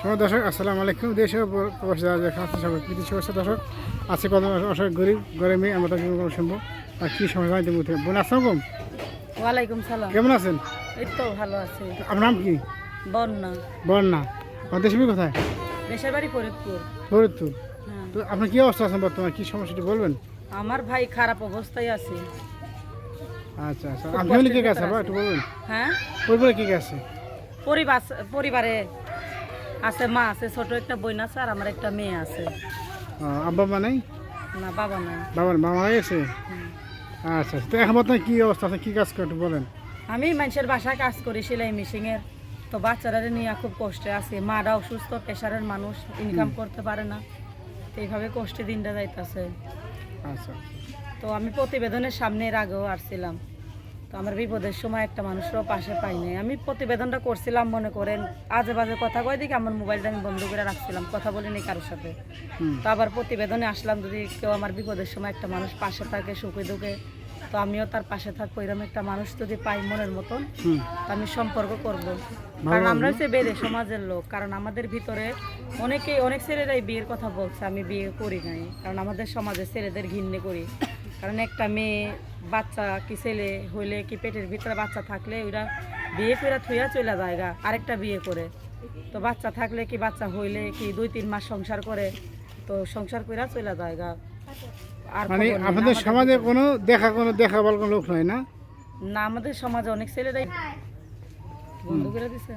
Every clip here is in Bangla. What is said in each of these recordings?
সময় দর্শক আসসালামু আলাইকুম। দেশ প্রবাসী যারা যেখানে আছে সবাই প্রীতি শুভেচ্ছা দর্শক আছে কত অসহায় গরিব গরিব মেয়ে আমরা তাকে কোনো শুনব। আর কী সমস্যা জানতে মুখে বোন আসসালাম ওয়ালাইকুম সালাম। কেমন আছেন? এই তো ভালো আছে। আপনার নাম কি? বন্যা। বন্যা। আমার দেশের কোথায়? দেশের বাড়ি ফরিদপুর। ফরিদপুর। হ্যাঁ। তো আপনার কী অবস্থা আছেন বর্তমানে? কী সমস্যাটি বলবেন? আমার ভাই খারাপ অবস্থায় আছে। আচ্ছা আচ্ছা। আপনার ফ্যামিলি কে কে আছে? একটু বলবেন। হ্যাঁ? পরিবারে কে কে আছে? পরিবার পরিবারে আছে মা আছে ছোট একটা বোন আছে আর আমার একটা মেয়ে আছে। আব্বা মা নেই? না বাবা নাই। বাবা বাবা মারা গেছে? আচ্ছা আচ্ছা। তো এখন বর্তমানে কী অবস্থা আছে? কী কাজ করে একটু বলেন? আমি মানুষের বাসায় কাজ করি সেলাই মেশিনের। তো বাচ্চারা নিয়ে খুব কষ্টে আছে। মারা অসুস্থ প্রেশারের মানুষ ইনকাম করতে পারে না। তো এইভাবে কষ্টে দিনটা যাইতেছে। আচ্ছা। তো আমি প্রতিবেদনের সামনে এর আগেও আসছিলাম। তো আমার বিপদের সময় একটা মানুষরাও পাশে পাই নাই। আমি প্রতিবেদনটা করছিলাম মনে করেন আজে বাজে কথা কয় দেখি আমার মোবাইলটা আমি বন্ধ করে রাখছিলাম কথা বলিনি কারোর সাথে। তো আবার প্রতিবেদনে আসলাম যদি কেউ আমার বিপদের সময় একটা মানুষ পাশে থাকে সুখে দুঃখে তো আমিও তার পাশে থাকব এরকম একটা মানুষ যদি পাই মনের মতন আমি সম্পর্ক করব। কারণ আমরা হচ্ছে বেড়ে সমাজের লোক। কারণ আমাদের ভিতরে অনেকেই অনেক ছেলেরাই বিয়ের কথা বলছে আমি বিয়ে করি নাই। কারণ আমাদের সমাজে ছেলেদের ঘিন্নে করি। কারণ একটা মেয়ে বাচ্চা কি ছেলে হইলে কি পেটের ভিতরে বাচ্চা থাকলে ওরা বিয়ে করে থুইয়া চলে জায়গা আরেকটা বিয়ে করে। তো বাচ্চা থাকলে কি বাচ্চা হইলে কি দুই তিন মাস সংসার করে তো সংসার করে চলে আর মানে আপনাদের আমাদের- সমাজে কোনো দেখা কোনো দেখা বল কোনো লোক নয় না? না আমাদের সমাজে অনেক ছেলেরাই বন্ধ করে দিছে।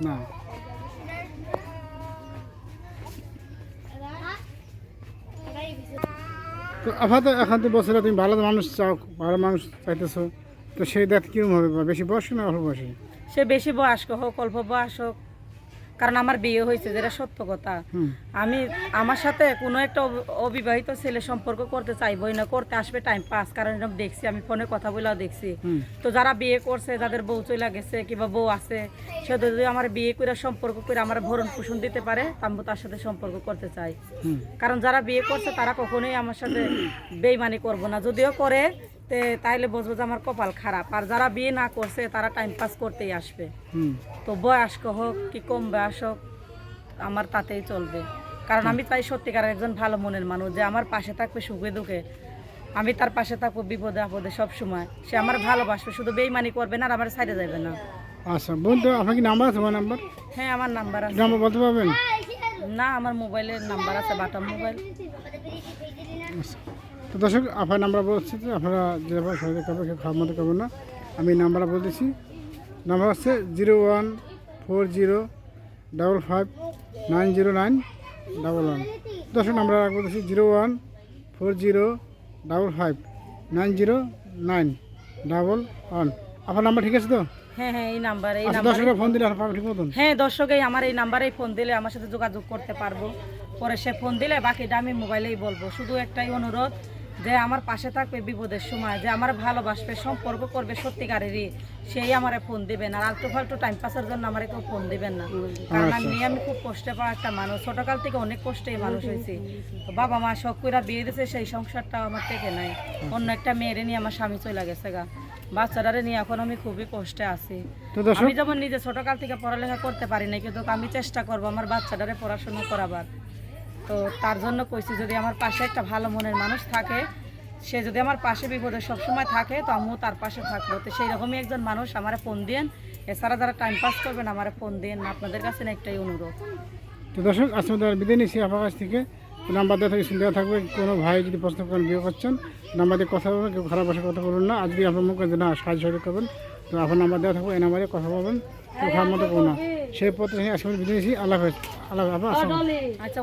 না। তো আপাতত এখন তো বছরে তুমি ভালো মানুষ চাও ভালো মানুষ চাইতেছো তো সেই দেখ কীরকম হবে? বেশি বয়স না অল্প বয়সে? সে বেশি বয়স্ক হোক অল্প বয়স হোক কারণ আমার বিয়ে হয়েছে যেটা সত্য কথা। আমি আমার সাথে কোনো একটা অবিবাহিত ছেলে সম্পর্ক করতে চাইবই না করতে আসবে টাইম পাস কারণ এরকম দেখছি আমি ফোনে কথা বলেও দেখছি। তো যারা বিয়ে করছে যাদের বউ চলে গেছে কিংবা বউ আছে সে যদি আমার বিয়ে করে সম্পর্ক করে আমার ভরণ পোষণ দিতে পারে আমি তার সাথে সম্পর্ক করতে চাই। কারণ যারা বিয়ে করছে তারা কখনোই আমার সাথে বেইমানি করব না। যদিও করে তে তাইলে বুঝব যে আমার কপাল খারাপ। আর যারা বিয়ে না করছে তারা টাইম পাস করতেই আসবে। তো বয়স্ক হোক কি কম বয়স হোক আমার তাতেই চলবে। কারণ আমি চাই সত্যিকার একজন ভালো মনের মানুষ যে আমার পাশে থাকবে সুখে দুঃখে। আমি তার পাশে থাকব বিপদে আপদে সব সময় সে আমার ভালোবাসবে শুধু বেইমানি করবে না আর আমার সাইডে যাবে না। আচ্ছা বন্ধু আপনার কি নাম্বার আছে আমার নাম্বার হ্যাঁ আমার নাম্বার আছে। নাম্বার বলতে পারবেন? না, আমার মোবাইলের নাম্বার আছে বাটাম মোবাইল। তো দর্শক, আপনার নাম্বার বলছি যে আপনারা যেভাবে সহযোগিতা করবেন খারাপ মতো করবেন না। আমি নাম্বারটা বলতেছি নাম্বার হচ্ছে zero one four zero double five nine zero nine double one. দর্শক, নাম্বার বলতেছি zero one four zero double five nine zero nine double one. আপনার নাম্বার ঠিক আছে তো? হ্যাঁ হ্যাঁ এই নাম্বার এই আচ্ছা ফোন দিলে আপনার ঠিক মতন? হ্যাঁ দর্শকেই আমার এই নাম্বারেই ফোন দিলে আমার সাথে যোগাযোগ করতে পারব। পরে সে ফোন দিলে বাকিটা আমি মোবাইলেই বলব। শুধু একটাই অনুরোধ যে আমার পাশে থাকবে বিপদের সময় যে আমার ভালোবাসবে সম্পর্ক করবে সত্যিকারেরই সেই আমারে ফোন দিবেন। আর আলতু ফালতু টাইম পাসের জন্য আমার কেউ ফোন দিবেন না। কারণ আমি আমি খুব কষ্টে পাওয়া একটা মানুষ। ছোটকাল থেকে অনেক কষ্টে মানুষ হয়েছি। বাবা মা শখ করে বিয়ে দিয়েছে সেই সংসারটা আমার থেকে নাই। অন্য একটা মেয়েরে নিয়ে আমার স্বামী চলে গেছে গা। বাচ্চাটারে নিয়ে এখন আমি খুবই কষ্টে আছি। আমি যেমন নিজে ছোটকাল থেকে পড়ালেখা করতে পারি না কিন্তু আমি চেষ্টা করব আমার বাচ্চাটারে পড়াশোনা করাবার। তো তার জন্য কইছি যদি আমার পাশে একটা ভালো মনের মানুষ থাকে সে যদি আমার পাশে বিপদে সবসময় থাকে তো আমিও তার পাশে থাকব। তো সেই রকমই একজন মানুষ আমার ফোন দিন এছাড়া যারা টাইম পাস করবেন আমার ফোন দিন আপনাদের কাছে না একটাই অনুরোধ। তো দর্শক আজকে আমাদের বিদায় নিচ্ছি আপনার কাছ থেকে। নাম্বার দেওয়া থাকে দেওয়া থাকবে, কোনো ভাই যদি প্রশ্ন করেন, বিয়ে করছেন নাম্বার দিয়ে কথা বলবেন, কেউ খারাপ ভাষায় কথা বলবেন না। আজকে আপনার মুখে না, সাহায্য সহযোগ করবেন, তো আপনার নাম্বার দেওয়া থাকবে, এই নাম্বারে কথা বলবেন, কেউ খারাপ মতো করুন না। সেই পথে আজকে নিচ্ছি আল্লাহ আল্লাহ আপনার আচ্ছা